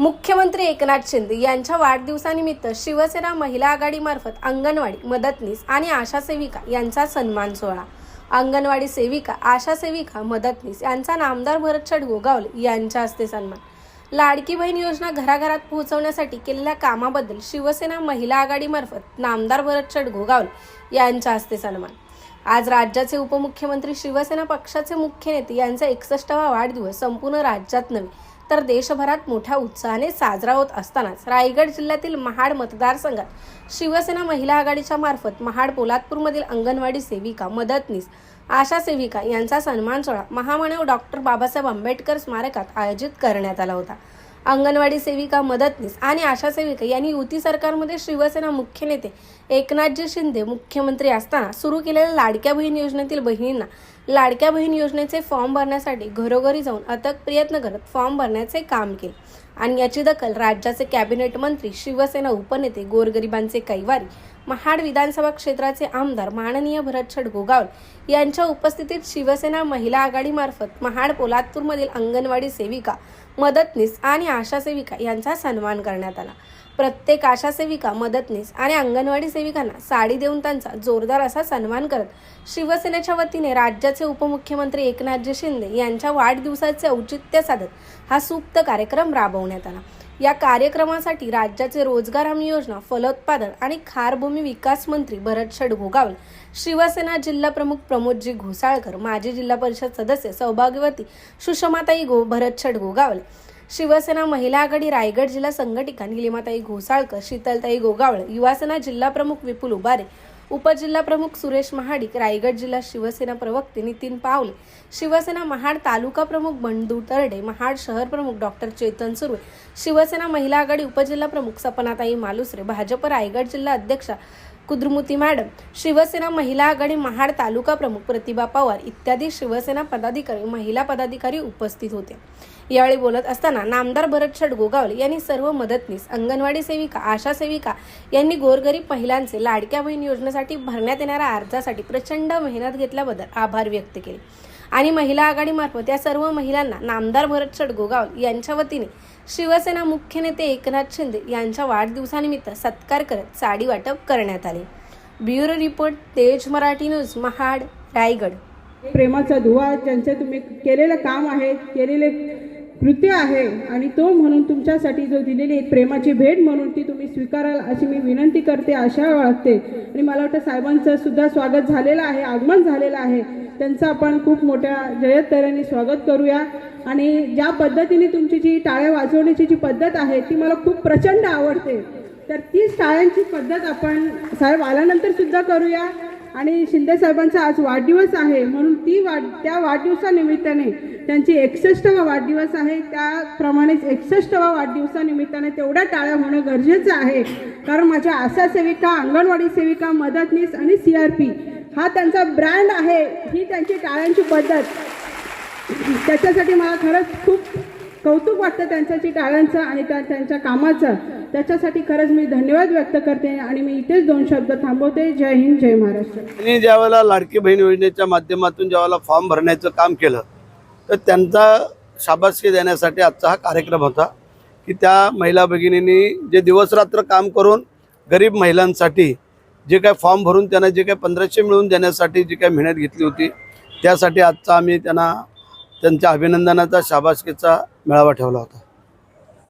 मुख्यमंत्री एकनाथ शिंदे यांच्या वाढदिवसानिमित्त शिवसेना महिला आघाडीमार्फत अंगणवाडी मदतनीस आणि आशा सेविका यांचा सन्मान सोहळा. अंगणवाडी सेविका आशा सेविका मदतनीस यांचा नामदार भरतछट गोगावले यांच्या हस्ते सन्मान. लाडकी बहीण योजना घराघरात पोहोचवण्यासाठी केलेल्या कामाबद्दल शिवसेना महिला आघाडीमार्फत नामदार भरतछट गोगावले यांच्या हस्ते सन्मान. आज राज्याचे उपमुख्यमंत्री शिवसेना पक्षाचे मुख्य नेते यांचा एकसष्टावा वाढदिवस संपूर्ण राज्यात नव्हे तर देशभरात मोठ्या उत्साहाने साजरा होत असतानाच रायगड जिल्ह्यातील महाड मतदारसंघात शिवसेना महिला आघाडीच्या मार्फत महाड पोलादपूरमधील अंगणवाडी सेविका मदतनीस आशा सेविका यांचा सन्मान सोहळा महामानव डॉक्टर बाबासाहेब आंबेडकर स्मारकात आयोजित करण्यात आला होता. अंगणवाडी सेविका मदतनीस आणि आशा सेविका यांनी युती सरकारमध्ये शिवसेना मुख्य नेते एकनाथजी शिंदे मुख्यमंत्री असताना सुरू केलेल्या लाडक्या बहीण योजनेतील बहिणींना लाडक्या बहीण योजनेचे फॉर्म भरण्यासाठी घरोघरी जाऊन अथक प्रयत्न करत फॉर्म भरण्याचे काम केले. आणि याची दखल राज्याचे कॅबिनेट मंत्री शिवसेना उपनेते गोरगरिबांचे कैवारी महाड विधानसभा क्षेत्राचे आमदार माननीय भरतछड गोगावल यांच्या उपस्थितीत शिवसेना महिला आघाडीमार्फत महाड पोलादपूरमधील अंगणवाडी सेविका मदतनीस आणि आशा सेविका यांचा सन्मान करण्यात आला. प्रत्येक आशा सेविका मदतनीस आणि अंगणवाडी सेविकांना साडी देऊन त्यांचा जोरदार असा सन्मान करत शिवसेनेच्या वतीने राज्याचे उपमुख्यमंत्री एकनाथजी शिंदे यांच्या वाढदिवसाचे औचित्य साधत हा सुप्त कार्यक्रम राबवण्यात आला. या कार्यक्रमासाठी राज्याचे रोजगार हमी योजना फलोत्पादन आणि खारभूमी विकास मंत्री भरत शेड घोगावल शिवसेना जिल्हा प्रमुख प्रमोदजी घोसाळकर माजी जिल्हा परिषद सदस्य सौभाग्यवती सुषमाताई गो भरत शेड घोगावले शिवसेना महिला आघाडी रायगड जिल्हा संघटिका निलिमाताई घोसाळकर शीतलताई गोगावळ युवासेना जिल्हा प्रमुख विपुल उबारे उपजिल्हा प्रमुख सुरेश महाडिक रायगड जिल्हा शिवसेना प्रवक्ते नितीन पावले शिवसेना महाड तालुका प्रमुख बंडू तरडे महाड शहर प्रमुख डॉक्टर चेतन सुर्वे शिवसेना महिला आघाडी उपजिल्हा प्रमुख सपनाताई मालुसरे भाजप रायगड जिल्हा अध्यक्षा कुद्रमुती मॅडम शिवसेना महिला आघाडी महाड तालुका प्रमुख प्रतिभा पवार इत्यादी शिवसेना पदाधिकारी महिला पदाधिकारी उपस्थित होते. यावेळी बोलत असताना नामदार भरतशट गोगावले यांनी सर्व मदतनीस अंगणवाडी सेविका आशा सेविका यांनी गोरगरीब महिलांचे लाडक्या बहीण योजनेसाठी भरण्यात येणाऱ्या अर्जासाठी प्रचंड मेहनत घेतल्याबद्दल आभार व्यक्त केले. आणि महिला आघाडीमार्फत या सर्व महिलांना नामदार भरत गोगावल यांच्या वतीने शिवसेना मुख्य नेते एकनाथ शिंदे यांच्या वाढदिवसानिमित्त सत्कार करत साडी वाटप करण्यात आले. ब्युरो रिपोर्ट तेज मराठी न्यूज महाड रायगड. प्रेमाचा धुवा ज्यांचे तुम्ही केलेलं काम आहे केलेले कृत्य आहे आणि तो म्हणून तुमच्यासाठी जो दिलेली एक प्रेमाची भेट म्हणून ती तुम्ही स्वीकाराल अशी मी विनंती करते आशा वाटते. आणि मला वाटतं साहेबांचं सुद्धा स्वागत झालेलं आहे आगमन झालेलं आहे. त्यांचं आपण खूप मोठ्या जयतऱ्याने स्वागत करूया. आणि ज्या पद्धतीने तुमची जी टाळ्या वाजवण्याची जी पद्धत आहे ती मला खूप प्रचंड आवडते. तर तीच टाळ्यांची पद्धत आपण साहेब आल्यानंतर सुद्धा करूया. आणि शिंदे साहेबांचा आज वाढदिवस आहे म्हणून ती वाढ त्या वाढदिवसानिमित्ताने त्यांची एकसष्टवा वाढदिवस आहे. त्याप्रमाणेच एकसष्टवा वाढदिवसानिमित्ताने तेवढ्या टाळ्या होणं गरजेचं आहे. कारण माझ्या आशा सेविका अंगणवाडी सेविका मदतनीस आणि सी आर पी हा त्यांचा ब्रँड आहे ही त्यांची टाळ्यांची पद्धत. त्याच्यासाठी मला खरंच खूप कौतुक वाटतं त्यांच्याची टाळ्यांचं आणि त्या त्यांच्या कामाचं. त्याच्यासाठी खरंच मी धन्यवाद व्यक्त करते आणि मी इथेच दोन शब्द थांबवते. जय हिंद जय महाराष्ट्र. त्यांनी ज्यावेळेला लाडकी बहीण योजनेच्या माध्यमातून ज्यावेळेला फॉर्म भरण्याचं काम केलं तर त्यांचा शाबासकी देण्यासाठी आजचा हा कार्यक्रम होता की त्या महिला भगिनींनी जे दिवसरात्र काम करून गरीब महिलांसाठी जे काय फॉर्म भरून त्यांना जे काय पंधराशे मिळवून देण्यासाठी जी काय मेहनत घेतली होती त्यासाठी आजचा आम्ही त्यांना त्यांच्या अभिनंदनाचा शाबासकीचा मेळावा ठेवला होता.